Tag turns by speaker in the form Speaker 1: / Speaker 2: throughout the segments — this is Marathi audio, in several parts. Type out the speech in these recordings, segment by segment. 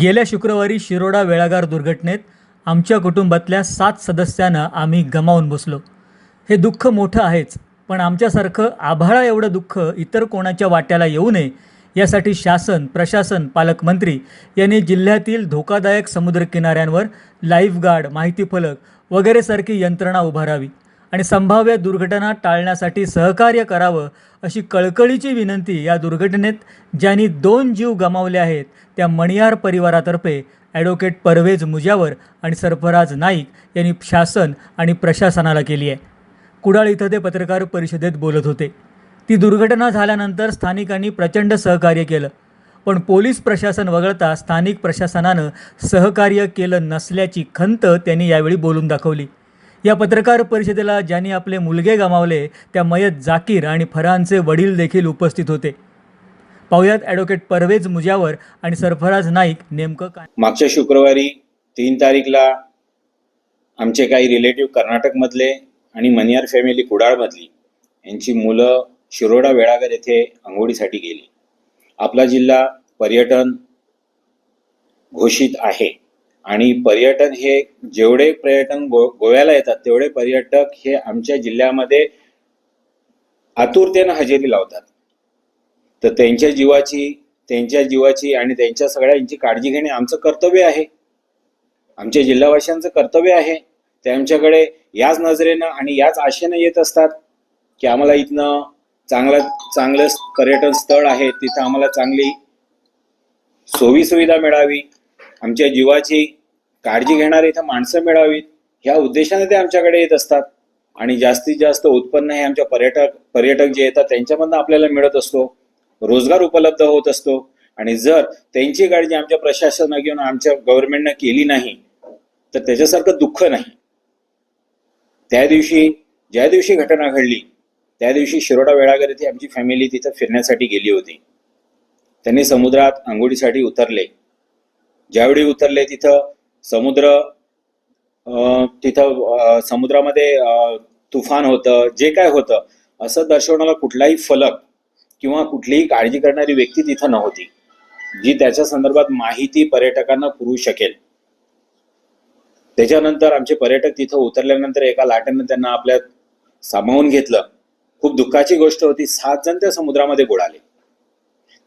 Speaker 1: गेल्या शुक्रवारी शिरोडा वेळागार दुर्घटनेत आमच्या कुटुंबातल्या सात सदस्यांना आम्ही गमावून बसलो. हे दुःख मोठं आहेच पण आमच्यासारखं आभाळा एवढं दुःख इतर कोणाच्या वाट्याला येऊ नये यासाठी शासन प्रशासन पालकमंत्री यांनी जिल्ह्यातील धोकादायक समुद्रकिनाऱ्यांवर लाईफगार्ड माहिती फलक वगैरेसारखी यंत्रणा उभारावी. आणि संभाव्य दुर्घटना टाळण्यासाठी सहकार्य करावं अशी कळकळीची विनंती या दुर्घटनेत ज्यांनी दोन जीव गमावले आहेत त्या मणियार परिवारातर्फे ॲडव्होकेट परवेज मुजावर आणि सरफराज नाईक यांनी शासन आणि प्रशासनाला केली आहे. कुडाळ इथं ते पत्रकार परिषदेत बोलत होते. ती दुर्घटना झाल्यानंतर स्थानिकांनी प्रचंड सहकार्य केलं. पण पोलीस प्रशासन वगळता स्थानिक प्रशासनानं सहकार्य केलं नसल्याची खंत त्यांनी यावेळी बोलून दाखवली. या पत्रकार परिषदेला ज्यांनी आपले मुलगे गमावले त्या मयत जाकीर आणि फरहानचे वडील देखील उपस्थित होते. पाहुयात ॲडव्होकेट परवेज मुजावर आणि सरफराज नाईक नेमकं काय?
Speaker 2: मागच्या शुक्रवारी तीन तारीखला आमचे काही रिलेटिव्ह कर्नाटकमधले आणि मनियार फॅमिली कुडाळमधली यांची मुलं शिरोडा वेळागर येथे आंघोळीसाठी गेली. आपला जिल्हा पर्यटन घोषित आहे. आणि पर्यटन हे जेवढे पर्यटन गो गोव्याला येतात तेवढे पर्यटक हे आमच्या जिल्ह्यामध्ये आतुरतेनं हजेरी लावतात. तर त्यांच्या जीवाची त्यांच्या जीवाची आणि त्यांच्या सगळ्यांची काळजी घेणे आमचं कर्तव्य आहे. आमच्या जिल्हावासियांचं कर्तव्य आहे. ते आमच्याकडे याच नजरेनं आणि याच आशेनं येत असतात की आम्हाला इथनं चांगलं चांगलं पर्यटन स्थळ आहे तिथं आम्हाला चांगली सोयी सुविधा मिळावी. आमच्या जीवाची काळजी घेणारी इथं माणसं मिळावीत. ह्या उद्देशाने ते आमच्याकडे येत असतात. आणि जास्तीत जास्त उत्पन्न हे आमच्या पर्यटक पर्यटक जे येतात त्यांच्यामधनं आपल्याला मिळत असतो. रोजगार उपलब्ध होत असतो. आणि जर त्यांची काळजी आमच्या प्रशासनानं किंवा आमच्या गव्हर्नमेंटनं केली नाही तर त्याच्यासारखं दुःख नाही. त्या दिवशी ज्या दिवशी घटना घडली त्या दिवशी शिरोडा वेळागर येथे आमची फॅमिली तिथं फिरण्यासाठी गेली होती. त्यांनी समुद्रात आंघोळीसाठी उतरले. ज्यावेळी उतरले तिथं समुद्र अं, तिथं समुद्रामध्ये तुफान होतं जे काय होतं असं दर्शवणारा कुठलाही फलक किंवा कुठलीही काळजी करणारी व्यक्ती तिथं नव्हती जी त्याच्या संदर्भात माहिती पर्यटकांना पुरवू शकेल. त्याच्यानंतर आमचे पर्यटक तिथं उतरल्यानंतर एका लाटेनं त्यांना आपल्या सामावून घेतलं. खूप दुःखाची गोष्ट होती सात जण त्या समुद्रामध्ये बुडाले.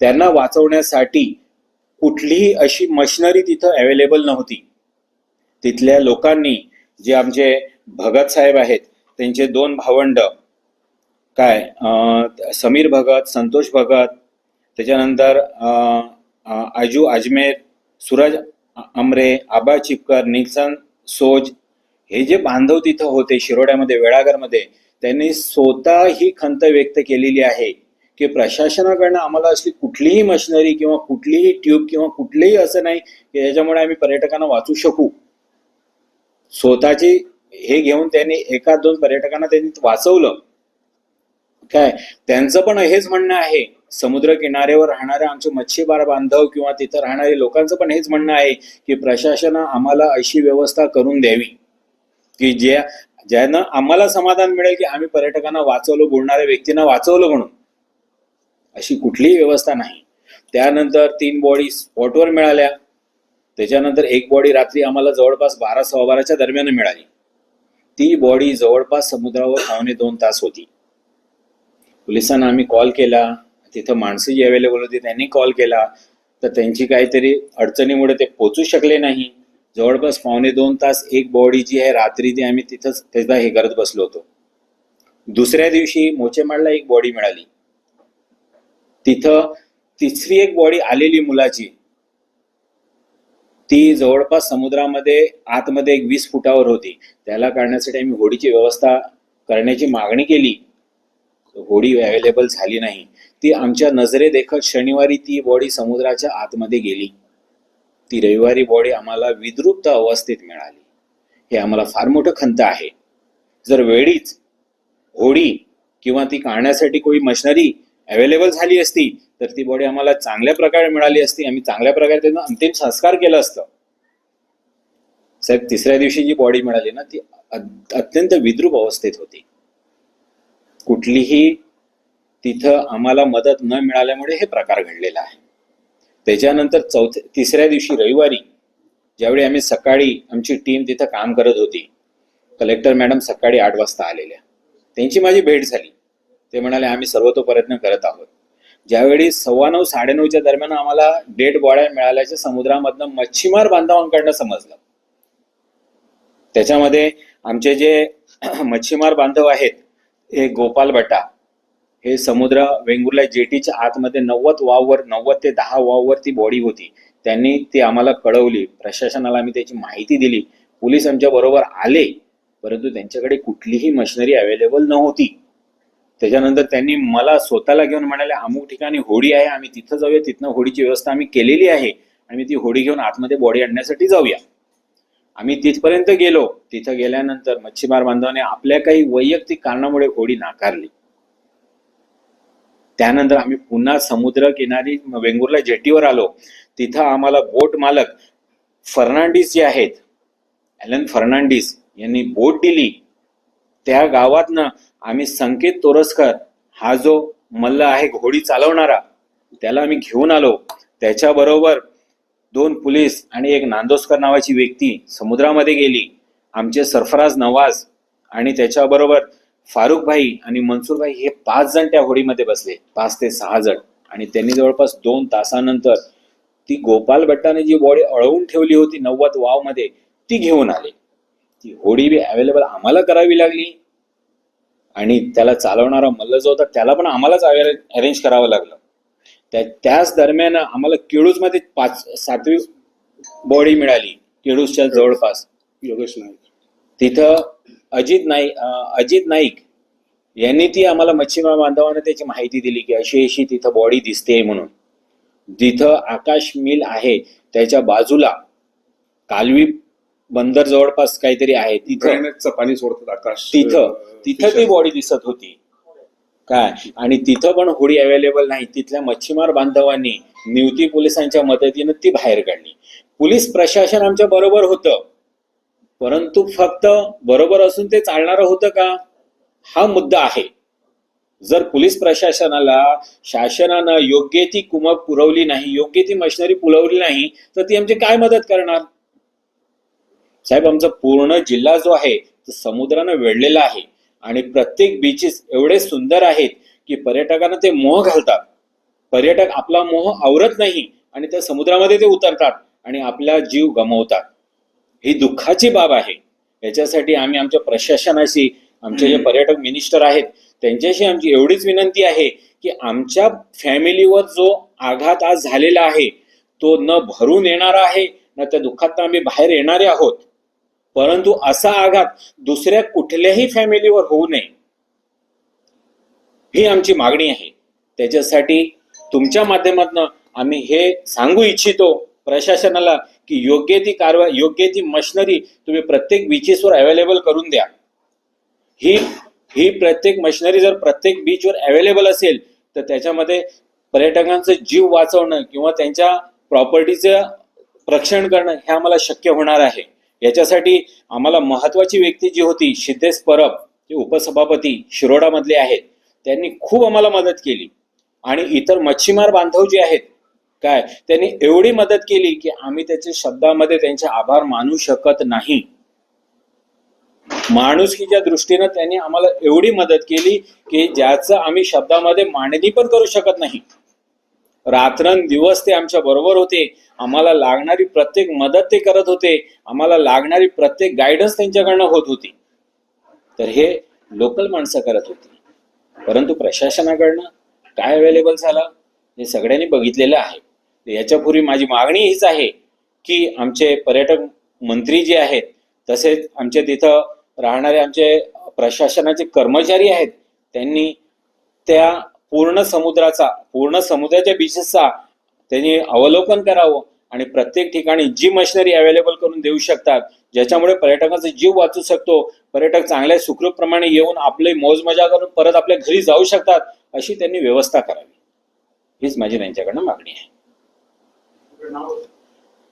Speaker 2: त्यांना वाचवण्यासाठी कुठलीही अशी मशिनरी तिथं अवेलेबल नव्हती. तिथल्या लोकांनी जे आमचे भगत साहेब आहेत त्यांचे दोन भावंड काय समीर भगत संतोष भगत त्याच्यानंतर अं, आजू अजमेर सूरज अमरे आबा चिपकर निल्सन सोज हे जे बांधव तिथं होते शिरोड्यामध्ये वेळागरमध्ये त्यांनी स्वतः ही खंत व्यक्त केलेली आहे. की प्रशासनाकडनं आम्हाला अशी कुठलीही मशिनरी किंवा कुठलीही ट्यूब किंवा कुठलीही असं नाही की याच्यामुळे आम्ही पर्यटकांना वाचू शकू. स्वतःची हे घेऊन त्यांनी एका दोन पर्यटकांना त्यांनी वाचवलं. काय? त्यांचं पण हेच म्हणणं आहे. समुद्र किनाऱ्यावर राहणारे आमचे मच्छीमार बांधव किंवा तिथं राहणारे लोकांचं पण हेच म्हणणं आहे की प्रशासनं आम्हाला अशी व्यवस्था करून द्यावी. की ज्या ज्यानं आम्हाला समाधान मिळेल की आम्ही पर्यटकांना वाचवलं बोलणाऱ्या व्यक्तींना वाचवलं म्हणून. अशी कुठलीही व्यवस्था नाही. त्यानंतर तीन बॉडी स्पॉटवर मिळाल्या. त्याच्यानंतर एक बॉडी रात्री आम्हाला जवळपास बारा सव्वा बाराच्या दरम्यान मिळाली. ती बॉडी जवळपास समुद्रावर पावणे दोन तास होती. पोलिसांना आम्ही कॉल केला. तिथं माणसं जी अवेलेबल होती त्यांनी कॉल केला. तर त्यांची काहीतरी अडचणीमुळे ते पोचू शकले नाही. जवळपास पावणे दोन तास एक बॉडी जी आहे रात्री ती आम्ही तिथंच त्याचा हे करत बसलो होतो. दुसऱ्या दिवशी मोचेमाडला एक बॉडी मिळाली. तिथं तिसरी एक बॉडी आलेली मुलाची. ती जवळपास समुद्रामध्ये आतमध्ये एक वीस फुटावर होती. त्याला काढण्यासाठी आम्ही होडीची व्यवस्था करण्याची मागणी केली. होडी अवेलेबल झाली नाही. ती आमच्या नजरे देखत शनिवारी ती बॉडी समुद्राच्या आतमध्ये गेली. ती रविवारी बॉडी आम्हाला विद्रुप्त अवस्थेत मिळाली. हे आम्हाला फार मोठं खंत आहे. जर वेळीच होडी किंवा ती काढण्यासाठी कोणी मशिनरी अवेलेबल झाली असती तर ती बॉडी आम्हाला चांगल्या प्रकारे मिळाली असती. आम्ही चांगल्या प्रकारे त्यांना अंतिम संस्कार केला असतं. साहेब तिसऱ्या दिवशी जी बॉडी मिळाली ना ती अत्यंत विद्रूप अवस्थेत होती. कुठलीही तिथं आम्हाला मदत न मिळाल्यामुळे हे प्रकार घडलेला आहे. त्याच्यानंतर चौथ्या तिसऱ्या दिवशी रविवारी ज्यावेळी आम्ही सकाळी आमची टीम तिथं काम करत होती कलेक्टर मॅडम सकाळी आठ वाजता आलेल्या. त्यांची माझी भेट झाली. ते म्हणाले आम्ही सर्वतो प्रयत्न करत आहोत. ज्यावेळी सव्वा नऊ साडेनऊच्या दरम्यान आम्हाला डेड बॉड्या मिळाल्याच्या समुद्रामधनं मच्छीमार बांधवांकडनं समजलं. त्याच्यामध्ये आमचे जे मच्छीमार बांधव आहेत हे गोपाल बटा हे समुद्र वेंगुर्ला जेटीच्या आतमध्ये नव्वद वाववर नव्वद ते दहा वाववर ती बॉडी होती. त्यांनी ती आम्हाला कळवली प्रशासनाला आम्ही त्याची माहिती दिली. पोलीस आमच्या बरोबर आले परंतु त्यांच्याकडे कुठलीही मशिनरी अवेलेबल नव्हती. त्याच्यानंतर त्यांनी मला स्वतःला घेऊन म्हणाले अमुक ठिकाणी होडी आहे आम्ही तिथं जाऊया तिथनं होडीची व्यवस्था आम्ही केलेली आहे आणि ती होडी घेऊन आतमध्ये बॉडी आणण्यासाठी जाऊया. आम्ही तिथपर्यंत गेलो. तिथं गेल्यानंतर मच्छीमार बांधवाने आपल्या काही वैयक्तिक कारणामुळे होडी नाकारली. त्यानंतर आम्ही पुन्हा समुद्र किनारी वेंगुर्ला जेटीवर आलो. तिथं आम्हाला बोट मालक फर्नांडिस जे आहेत ॲलन फर्नांडिस यांनी बोट दिली. त्या गावातनं आम्ही संकेत तोरसकर हा जो मल्ल आहे घोडी चालवणारा त्याला आम्ही घेऊन आलो. त्याच्याबरोबर दोन पोलीस आणि एक नांदोसकर नावाची व्यक्ती समुद्रामध्ये गेली. आमचे सरफराज नवाज आणि त्याच्याबरोबर फारुख भाई आणि मनसूर भाई हे पाच जण त्या होडीमध्ये बसले पाच ते सहा जण. आणि त्यांनी जवळपास दोन तासानंतर ती गोपाल भट्टाने जी बॉडी अळवून ठेवली होती नव्वद वावमध्ये ती घेऊन आली. ती होडी बी अवेलेबल आम्हाला करावी लागली. आणि त्याला चालवणारा मल्ल जो होता त्याला पण आम्हालाच अरेंज करावं लागलं. त्या त्याच दरम्यान आम्हाला केळूजमध्ये पाच सातवी बॉडी मिळाली केळूजच्या जवळपास.
Speaker 3: योगेश नाईक.
Speaker 2: तिथं अजित नाईक अजित नाईक यांनी ती आम्हाला मच्छीमार बांधवांना त्याची माहिती दिली की अशी अशी तिथं बॉडी दिसते म्हणून. जिथं आकाश मिल आहे त्याच्या बाजूला कालवी बंदर जवळपास काहीतरी आहे. तिथं.
Speaker 3: ड्रेनेजचं पाणी सोडतात आकाश.
Speaker 2: तिथं. तिथं ती. बॉडी दिसत होती. काय? आणि तिथं पण होडी अवेलेबल नाही. तिथल्या मच्छीमार बांधवांनी निवती पोलिसांच्या मदतीनं ती बाहेर काढली. पोलीस प्रशासन आमच्या बरोबर होतं. परंतु फक्त बरोबर असून ते चालणारं होतं का? हा मुद्दा आहे. जर पोलीस प्रशासनाला शासनानं योग्य ती कुमक पुरवली नाही योग्य ती मशिनरी पुरवली नाही तर ती आमची काय मदत करणार? साहेब आमचा पूर्ण जिल्हा जो आहे तो समुद्रानं वेढलेला आहे. आणि प्रत्येक बीचेस एवढे सुंदर आहेत की पर्यटकांना ते मोह घालतात. पर्यटक आपला मोह आवरत नाही आणि त्या समुद्रामध्ये ते उतरतात आणि आपला जीव गमावतात. ही दुःखाची बाब आहे. याच्यासाठी आम्ही आमच्या प्रशासनाशी आमचे जे पर्यटक मिनिस्टर आहेत त्यांच्याशी आमची एवढीच विनंती आहे की आमच्या फॅमिलीवर जो आघात आज झालेला आहे तो न भरून येणारा आहे न त्या दुःखात आम्ही बाहेर येणारे आहोत. परंतु असा आघात दुसऱ्या कुठल्याही फॅमिलीवर होऊ नये. ही आमची मागणी आहे. त्याच्यासाठी तुमच्या माध्यमातून आम्ही हे सांगू इच्छितो प्रशासनाला की योग्य ती कारवाई योग्य ती मशिनरी तुम्ही प्रत्येक बीचेसवर अवेलेबल करून द्या. ही ही प्रत्येक मशिनरी जर प्रत्येक बीचवर अवेलेबल असेल तर त्याच्यामध्ये पर्यटकांचं जीव वाचवणं किंवा त्यांच्या प्रॉपर्टीचं रक्षण करणं हे आम्हाला शक्य होणार आहे. याच्यासाठी आम्हाला महत्वाची व्यक्ती जी होती सिद्धेश परब जे उपसभापती शिरोडामधले आहेत. त्यांनी खूप आम्हाला मदत केली. आणि इतर मच्छीमार बांधव जे आहेत काय त्यांनी एवढी मदत केली की आम्ही त्याच्या शब्दामध्ये त्यांचे आभार मानू शकत नाही. माणुसकीच्या दृष्टीनं त्यांनी आम्हाला एवढी मदत केली की ज्याचं आम्ही शब्दामध्ये मांडणी पण करू शकत नाही. रात्रंदिवस ते आमच्या बरोबर होते. आम्हाला लागणारी प्रत्येक मदत ते करत होते. आम्हाला लागणारी प्रत्येक गायडन्स त्यांच्याकडनं होत होती. तर हे लोकल माणसं करत होती. परंतु प्रशासनाकडनं काय अवेलेबल झालं? हे सगळ्यांनी बघितलेलं आहे. याच्यापूर्वी माझी मागणी हीच आहे की आमचे पर्यटक मंत्री जे आहेत तसेच आमचे तिथं राहणारे आमचे प्रशासनाचे कर्मचारी आहेत त्यांनी त्या पूर्ण समुद्राचा पूर्ण समुद्राच्या बीचेसचा त्यांनी अवलोकन करावं आणि प्रत्येक ठिकाणी जी मशिनरी अवेलेबल करून देऊ शकतात ज्याच्यामुळे पर्यटकांचा जीव वाचू शकतो पर्यटक चांगल्या सुखरूपप्रमाणे येऊन आपले मोज मजा करून परत आपल्या घरी जाऊ शकतात अशी त्यांनी व्यवस्था करावी. हीच माझी त्यांच्याकडनं मागणी आहे.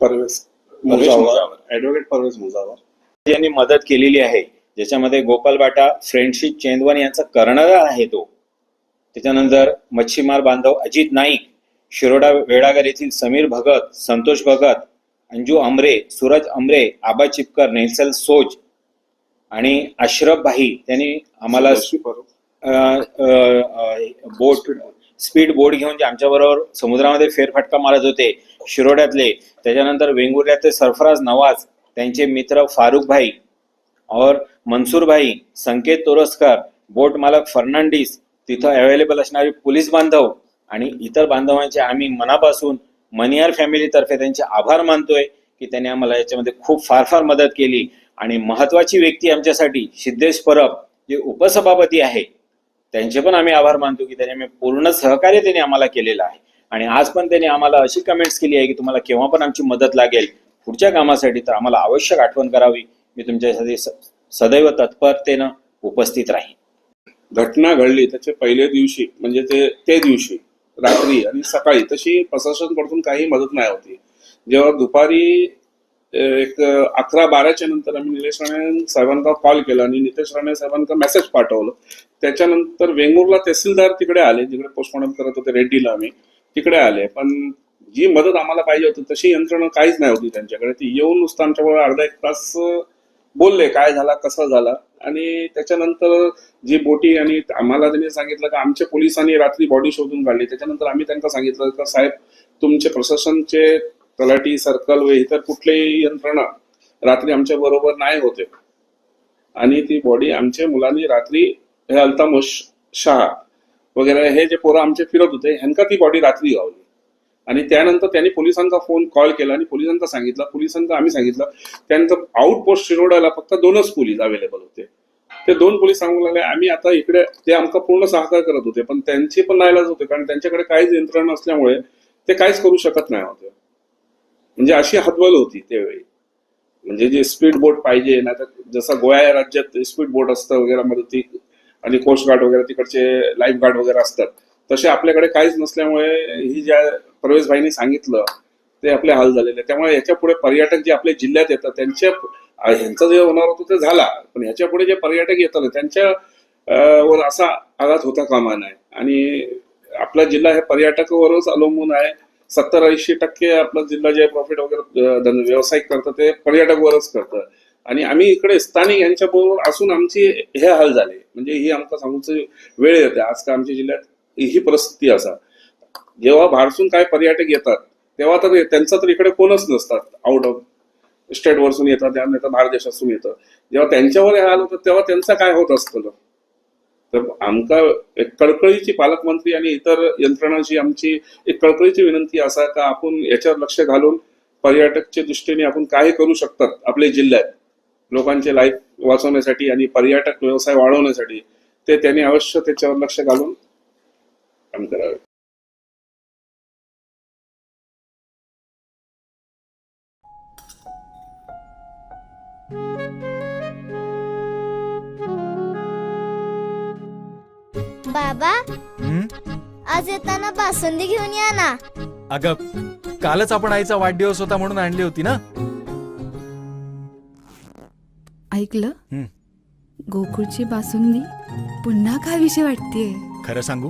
Speaker 3: परवेज. ऍडव्होकेट मुजावर.
Speaker 2: यांनी मदत केलेली आहे ज्याच्यामध्ये गोपाल बाटा फ्रेंडशिप चेंदवन यांचा कर्णधार आहे तो. त्याच्यानंतर मच्छीमार बांधव अजित नाईक शिरोडा वेळागर येथील समीर भगत संतोष भगत अंजू अमरे सूरज अमरे आबा चिपकर नेल्सल सोज आणि अशरफ भाई त्यांनी आम्हाला बोट स्पीड बोट घेऊन जे आमच्याबरोबर समुद्रामध्ये फेरफटका मारत होते शिरोड्यातले. त्याच्यानंतर वेंगुर्ल्यातले सरफराज नवाज त्यांचे मित्र फारुख भाई और मनसूर भाई संकेत तोरसकर बोट मालक फर्नांडिस तिथं अवेलेबल असणारे पोलीस बांधव आणि इतर बांधवांचे आम्ही मनापासून मनियार फॅमिलीतर्फे त्यांचे आभार मानतोय की त्यांनी आम्हाला याच्यामध्ये खूप फार फार मदत केली. आणि महत्वाची व्यक्ती आमच्यासाठी सिद्धेश परब जे उपसभापती आहे त्यांचे पण आम्ही आभार मानतो की त्यांनी आम्ही पूर्ण सहकार्य त्यांनी आम्हाला केलेलं आहे. आणि आज पण त्यांनी आम्हाला अशी कमेंट्स केली आहे की तुम्हाला केव्हा पण आमची मदत लागेल पुढच्या कामासाठी तर आम्हाला आवश्यक आठवण करावी. मी तुमच्यासाठी सदैव तत्परतेनं उपस्थित राहीन.
Speaker 3: घटना घडली त्याच्या पहिल्या दिवशी म्हणजे ते ते दिवशी. रात्री आणि सकाळी तशी प्रशासनकडून काही मदत नाही होती. जेव्हा दुपारी एक अकरा बाराच्या नंतर आम्ही निलेश राणे साहेबांना कॉल केला आणि नितेश राणे साहेबांना मेसेज पाठवलं. त्याच्यानंतर वेंगुर्ला तहसीलदार तिकडे आले जिकडे पोस्टमॉर्टम करत होते रेड्डीला आम्ही. तिकडे आले. पण जी मदत आम्हाला पाहिजे होती तशी यंत्रणा काहीच नाही होती त्यांच्याकडे. ती येऊन नुसतं आमच्याबरोबर अर्धा एक तास बोलले काय झाला कसा झाला. आणि त्याच्यानंतर जी बोटी आणि आम्हाला त्यांनी सांगितलं की आमच्या पोलिसांनी रात्री बॉडी शोधून काढली. त्याच्यानंतर आम्ही त्यांना सांगितलं का साहेब तुमचे प्रशासनचे तलाठी सर्कल व इतर कुठलेही यंत्रणा रात्री आमच्या बरोबर नाही होते. आणि ती बॉडी आमच्या मुलांनी रात्री हे अल्तामोश शहा वगैरे हे जे पोरं आमचे फिरत होते ह्यांका ती बॉडी रात्री गावली आणि त्यानंतर त्यांनी पोलिसांचा फोन कॉल केला आणि पोलिसांना सांगितलं पोलिसांचा आम्ही सांगितलं. त्यानंतर आउटपोस्ट शिरोड्याला फक्त दोनच पोलीस अवेलेबल होते. ते दोन पोलीस सांगू लागले आम्ही आता इकडे ते आमचा पूर्ण सहकार करत होते पण त्यांचे पण नाईलाज होते कारण त्यांच्याकडे काहीच यंत्रणा नसल्यामुळे ते काहीच करू शकत नाही होते. म्हणजे अशी हतबल होती त्यावेळी. म्हणजे जे स्पीड बोट पाहिजे नाही तर जसं गोव्या राज्यात स्पीड बोट असतं वगैरे मदती आणि कोस्ट गार्ड वगैरे तिकडचे लाईफ गार्ड वगैरे असतात. तसे आपल्याकडे काहीच नसल्यामुळे ही ज्या प्रवेशभाईंनी सांगितलं ते आपले हाल झालेले. त्यामुळे याच्यापुढे पर्यटक जे आपल्या जिल्ह्यात येतात त्यांच्या ह्यांचा जे होणार होतो ते झाला. पण ह्याच्या पुढे जे पर्यटक येतात ना, त्यांच्या वर असा आघात होता कामा नये आणि आपला जिल्हा हे पर्यटकावरच अवलंबून आहे. सत्तर ऐंशी टक्के आपला जिल्हा जे प्रॉफिट वगैरे व्यावसायिक करतं ते पर्यटकवरच करतं. आणि आम्ही इकडे स्थानिक यांच्या बरोबर असून आमची हे हाल झाले. म्हणजे ही आमका सांगूच वेळ येते. आज का आमच्या जिल्ह्यात ही परिस्थिती असा. जेव्हा भारसून काय पर्यटक येतात तेव्हा तर त्यांचं तर इकडे कोणच नसतात. आउट ऑफ स्टेट वरसून येतात त्या बाहेर देशातून येतं जेव्हा त्यांच्यावर हे हाल होतं तेव्हा त्यांचा काय होत असतं तर आमका एक कळकळीची पालकमंत्री आणि इतर यंत्रणाची आमची एक कळकळीची विनंती असा का आपण याच्यावर लक्ष घालून पर्यटकच्या दृष्टीने आपण काय करू शकतात आपल्या जिल्ह्यात. लोकांचे लाईफ वाचवण्यासाठी आणि पर्यटक व्यवसाय वाढवण्यासाठी ते त्यांनी अवश्य त्याच्यावर लक्ष घालून काम करावे
Speaker 4: बाबा
Speaker 5: हं?
Speaker 4: आज येताना बासुंदी घेऊन या ना.
Speaker 5: अगं कालच आपण आईचा वाढदिवस होता म्हणून आणली होती ना?
Speaker 6: ऐकलं?
Speaker 5: हं.
Speaker 6: गोकुळची बासुंदी पुन्हा खावीशी वाटतेय.
Speaker 5: खरं सांगू?